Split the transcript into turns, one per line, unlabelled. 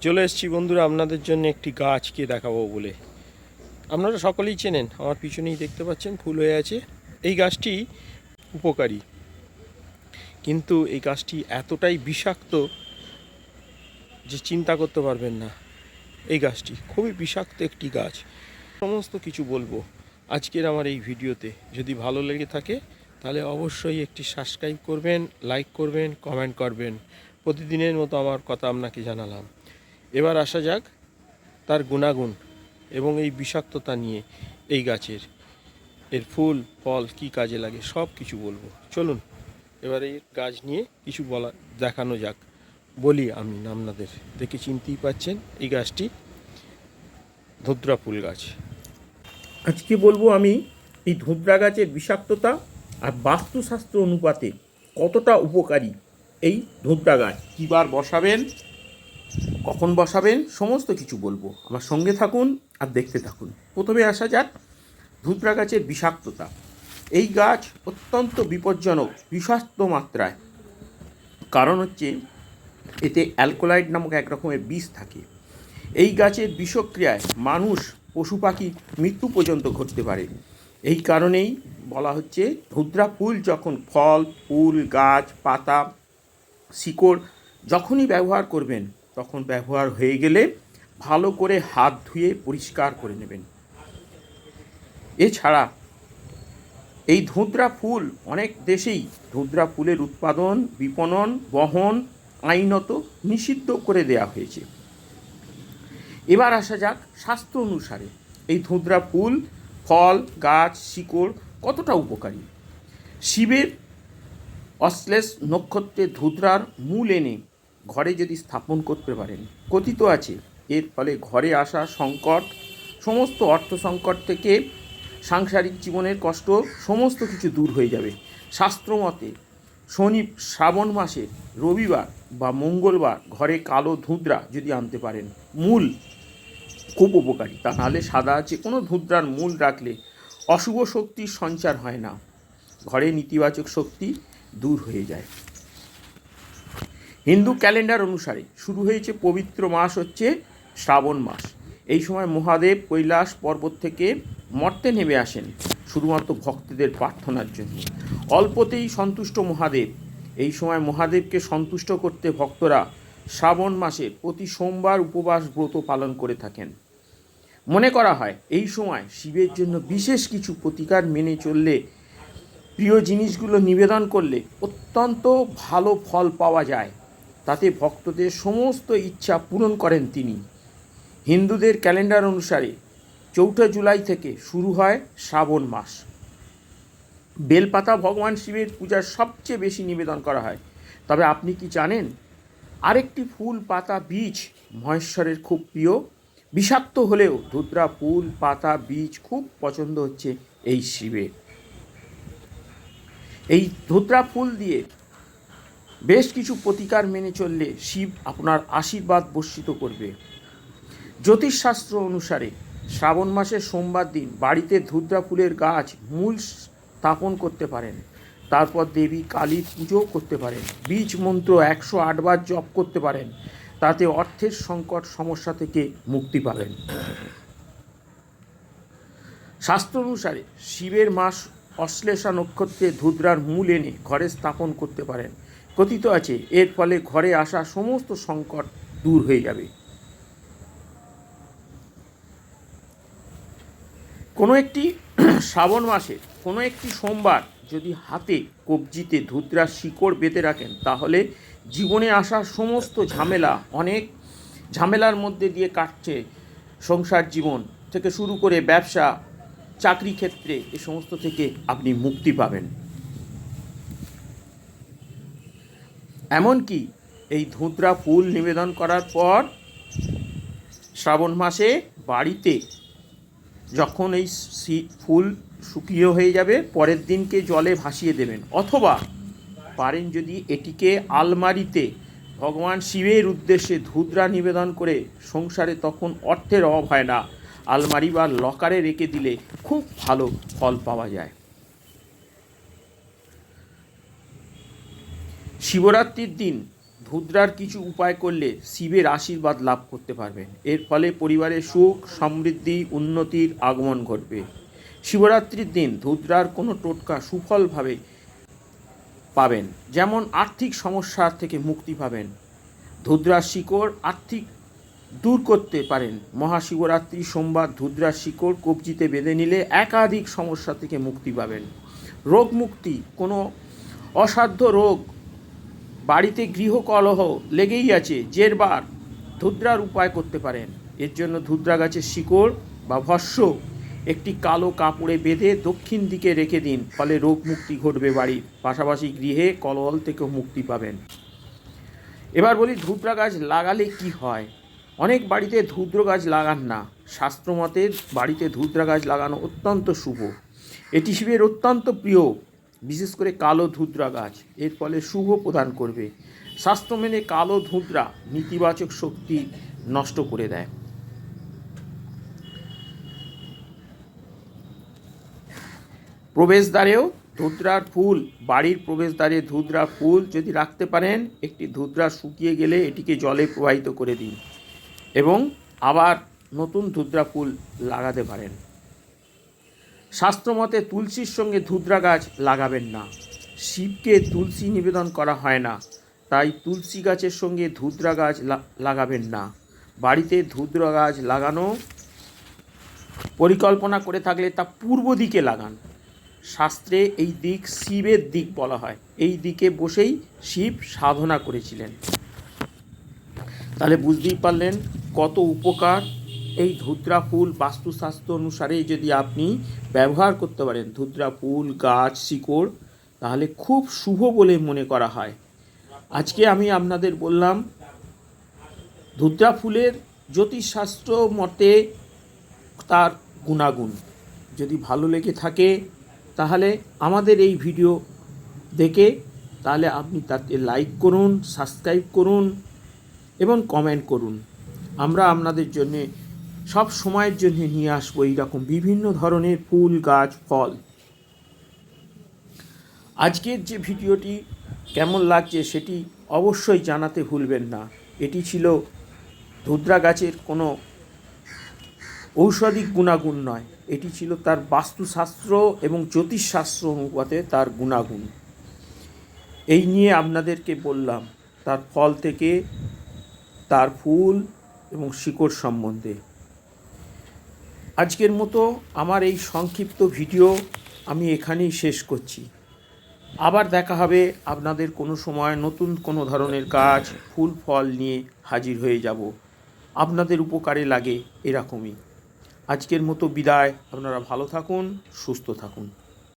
চলে এসেছি বন্ধুরা আপনাদের জন্য একটি গাছকে দেখাবো বলে। আপনারা সকলেই চেনেন, আমার পিছনেই দেখতে পাচ্ছেন, ফুল হয়ে আছে। এই গাছটি উপকারী। কিন্তু এই গাছটি এতটাই বিষাক্ত যে চিন্তা করতে পারবেন না। এই গাছটি খুবই বিষাক্ত একটি গাছ। সমস্ত কিছু বলব আজকের আমার এই ভিডিওতে। যদি ভালো লেগে থাকে, তাহলে অবশ্যই একটি সাবস্ক্রাইব করবেন, লাইক করবেন, কমেন্ট করবেন। প্রতিদিনের মতো আমার কথা আপনাকে জানালাম। এবার আসা যাক তার গুণাগুণ এবং এই বিষাক্ততা নিয়ে এই গাছের এর ফুল ফল কি কাজে লাগে সব কিছু বলব। চলুন এবার এই গাছ নিয়ে কিছু বলা দেখানো যাক। বলি আমি আপনাদের দেখে চিনতেই পাচ্ছেন এই গাছটি ধুদ্রা ফুল গাছ।
আজকে বলব আমি এই ধুবড়া গাছের বিষাক্ততা আর বাস্তুশাস্ত্র অনুপাতে কতটা উপকারী এই ধুবড়া গাছ। কীবার বসাবেন? কখন বসাবেন, সমস্ত কিছু বলব। আমার সঙ্গে থাকুন আর দেখতে থাকুন। প্রথমে আসা যাক ধুবড়া গাছের বিষাক্ততা। এই গাছ অত্যন্ত বিপজ্জনক, বিষাক্ত মাত্রায়। কারণ হচ্ছে, এতে অ্যালকোলাইড নামক এক রকমের বিষ থাকে। এই গাছের বিষক্রিয়ায় মানুষ, পশু পাখি মৃত্যু পর্যন্ত ঘটতে পারে। এই কারণেই বলা হচ্ছে, ধুদ্রা ফুল যখন ফল, ফুল, গাছ, পাতা, শিকড় যখনই ব্যবহার করবেন তখন ব্যবহার হয়ে গেলে ভালো করে হাত ধুয়ে পরিষ্কার করে নেবেন। এছাড়া এই ধুদ্রা ফুল অনেক দেশেই ধুদ্রা ফুলের উৎপাদন, বিপণন, বহন আইনত নিষিদ্ধ করে দেয়া হয়েছে। এবার আসা যাক শাস্ত্র অনুসারে এই ধুদ্রা ফুল, ফল, গাছ, শিকড় কতটা উপকারী? শিবের অশ্লেষ নক্ষত্রে ধুদ্রার মূল এনে ঘরে যদি স্থাপন করতে পারেন, কথিত আছে, এর ফলে ঘরে আসা সংকট, সমস্ত অর্থ সংকট থেকে সাংসারিক জীবনের কষ্ট, সমস্ত কিছু দূর হয়ে যাবে। শাস্ত্রমতে শনি শ্রাবণ মাসে রবিবার বা মঙ্গলবার ঘরে কালো ধুদ্রা যদি আনতে পারেন, মূল খুব উপকারী। তা নাহলে সাদা যে কোনো ধুদ্রার মূল রাখলে অশুভ শক্তির সঞ্চার হয় না। ঘরে নেতিবাচক শক্তি দূর হয়ে যায়। হিন্দু ক্যালেন্ডার অনুসারে শুরু হয়েছে পবিত্র মাস হচ্ছে শ্রাবণ মাস। এই সময় মহাদেব কৈলাস পর্বত থেকে মর্তে নেমে আসেন, শুধুমাত্র ভক্তদের প্রার্থনার জন্য। অল্পতেই সন্তুষ্ট মহাদেব। এই সময় মহাদেবকে সন্তুষ্ট করতে ভক্তরা শ্রাবণ মাসের প্রতি সোমবার উপবাস ব্রত পালন করে থাকেন। মনে করা হয়, এই সময় শিবের জন্য বিশেষ কিছু প্রতিকার মেনে চললে, প্রিয় জিনিসগুলো নিবেদন করলে অত্যন্ত ভালো ফল পাওয়া যায়। তাতে ভক্তদের সমস্ত ইচ্ছা পূরণ করেন তিনি। হিন্দুদের ক্যালেন্ডার অনুসারে চৌঠা জুলাই থেকে শুরু হয় শ্রাবণ মাস। বেলপাতা ভগবান শিবের পূজার সবচেয়ে বেশি নিবেদন করা হয়। তবে আপনি কি জানেন, আরেকটি ফুল পাতা বীজ মহেশ্বরের খুব প্রিয়। বিষাক্ত হলেও ধুদ্রা ফুল, পাতা, বীজ খুব পছন্দ হচ্ছে এই শিবের। এই ধুদ্রা ফুল দিয়ে বেশ কিছু প্রতিকার মেনে চললে শিব আপনার আশীর্বাদ বর্ষিত করবে। জ্যোতিষশাস্ত্র অনুসারে শ্রাবণ মাসের সোমবার দিন বাড়িতে ধুদ্রা ফুলের গাছ মূল স্থাপন করতে পারেন। তারপর দেবী কালীর পুজো করতে পারেন। বীজ মন্ত্র একশো আটবার জপ করতে পারেন। তাতে অর্থের সংকট সমস্যা থেকে মুক্তি পাবেন। শাস্ত্র অনুসারে শিবের মাস অশ্লেষা নক্ষত্রে ধুদ্রার মূল এনে ঘরে স্থাপন করতে পারেন। কথিত আছে, এর ফলে ঘরে আসা সমস্ত সংকট দূর হয়ে যাবে। কোনো একটি শ্রাবণ মাসে, কোনো একটি সোমবার যদি হাতে কবজিতে ধুদ্রার শিকড় বেঁধে রাখেন, তাহলে জীবনে আসা সমস্ত ঝামেলা অনেক ঝামেলার মধ্যে দিয়ে কাটছে সংসার জীবন থেকে শুরু করে ব্যবসা, চাকরি ক্ষেত্রে, এ সমস্ত থেকে আপনি মুক্তি পাবেন। এমনকি এই ধুতরা ফুল নিবেদন করার পর শ্রাবণ মাসে বাড়িতে যখন এই ফুল শুকিয়ে হয়ে যাবে, পরের দিনকে জলে ভাসিয়ে দেবেন। অথবা পারেন যদি এটিকে আলমারিতে ভগবান শিবের উদ্দেশ্যে ধুদ্রা নিবেদন করে সংসারে তখন অর্থের অভাব হয় না। আলমারি বা লকারে রেখে দিলে খুব ভালো ফল পাওয়া যায়। শিবরাত্রির দিন ধুদ্রার কিছু উপায় করলে শিবের আশীর্বাদ লাভ করতে পারবেন এর ফলে পরিবারে সুখ, সমৃদ্ধি, উন্নতির আগমন ঘটবে। শিবরাত্রির দিন ধুদ্রার কোনো টোটকা সুফলভাবে পাবেন, যেমন আর্থিক সমস্যার থেকে মুক্তি পাবেন। ধুদ্রার শিকড় আর্থিক দূর করতে পারেন। মহাশিবরাত্রি সোমবার ধুদ্রার শিকড় কবজিতে বেঁধে নিলে একাধিক সমস্যা থেকে মুক্তি পাবেন। রোগ মুক্তি কোনো অসাধ্য রোগ বাড়িতে গৃহকলহ লেগেই আছে জেরবার ধুদ্রার উপায় করতে পারেন। এর জন্য ধুদ্রা গাছের শিকড় বা ভস্য একটি কালো কাপড়ে বেঁধে দক্ষিণ দিকে রেখে দিন, ফলে রোগ মুক্তি ঘটবে বাড়ির। পাশাপাশি গৃহে কলহল থেকেও মুক্তি পাবেন। এবার বলি ধুদ্রা গাছ লাগালে কি হয়? অনেক বাড়িতে ধুদ্র গাছ লাগান না। শাস্ত্রমতে বাড়িতে ধুদ্রা গাছ লাগানো অত্যন্ত শুভ। এটি শিবের অত্যন্ত প্রিয় বিশেষ করে কালো ধুদ্রা গাছ, এর ফলে শুভ প্রদান করবে। স্বাস্থ্য মেনে কালো ধুদ্রা নেতিবাচক শক্তি নষ্ট করে দেয়। প্রবেশদ্বারেও ধুদ্রার ফুল, বাড়ির প্রবেশদ্বারে ধুদ্রা ফুল যদি রাখতে পারেন, একটি ধুদ্রা শুকিয়ে গেলে এটিকে জলে প্রবাহিত করে দিন এবং আবার নতুন ধুদ্রা ফুল লাগাতে পারেন। শাস্ত্রমতে তুলসীর সঙ্গে ধুদ্রা গাছ লাগাবেন না। শিবকে তুলসী নিবেদন করা হয় না। তাই তুলসী গাছের সঙ্গে ধুদ্রা গাছ লাগাবেন না। বাড়িতে ধুদ্রা গাছ লাগানো পরিকল্পনা করে থাকলে তা পূর্ব দিকে লাগান। শাস্ত্রে এই দিক শিবের দিক বলা হয়। এই দিকে বসেই শিব সাধনা করেছিলেন। তাহলে বুঝতেই পারলেন কত উপকার এই ধুদ্রা ফুল বাস্তুশাস্ত্র অনুসারে যদি আপনি ব্যবহার করতে পারেন ধুদ্রা ফুল গাছ, শিকড়, তাহলে খুব শুভ বলে মনে করা হয়। আজকে আমি আপনাদের বললাম ধুদ্রা ফুলের জ্যোতিষশাস্ত্র মতে তার গুণাগুণ। যদি ভালো লেগে থাকে, তাহলে আমাদের এই ভিডিও দেখে, তাহলে আপনি তাতে লাইক করুন, সাবস্ক্রাইব করুন এবং কমেন্ট করুন। আমরা আপনাদের জন্যে সব সময়ের জন্য নিয়ে আসব এইরকম বিভিন্ন ধরনের ফুল, গাছ, ফল। আজকের যে ভিডিওটি কেমন লাগছে সেটি অবশ্যই জানাতে ভুলবেন না। এটি ছিল ধুদ্রা গাছের কোনো ঔষধিক গুণাগুণ নয়। এটি ছিল তার বাস্তুশাস্ত্র এবং জ্যোতিষশাস্ত্র অনুপাতে তার গুণাগুণ। এই নিয়ে আপনাদেরকে বললাম, তার ফল থেকে তার ফুল এবং শিকড় সম্বন্ধে। আজকের মতো আমার এই সংক্ষিপ্ত ভিডিও আমি এখানেই শেষ করছি। আবার দেখা হবে আপনাদের কোনো সময় নতুন কোনো ধরনের কাজ, ফুল, ফল নিয়ে হাজির হয়ে যাব। আপনাদের উপকারে লাগে এরকমই। আজকের মতো বিদায়। আপনারা ভালো থাকুন, সুস্থ থাকুন।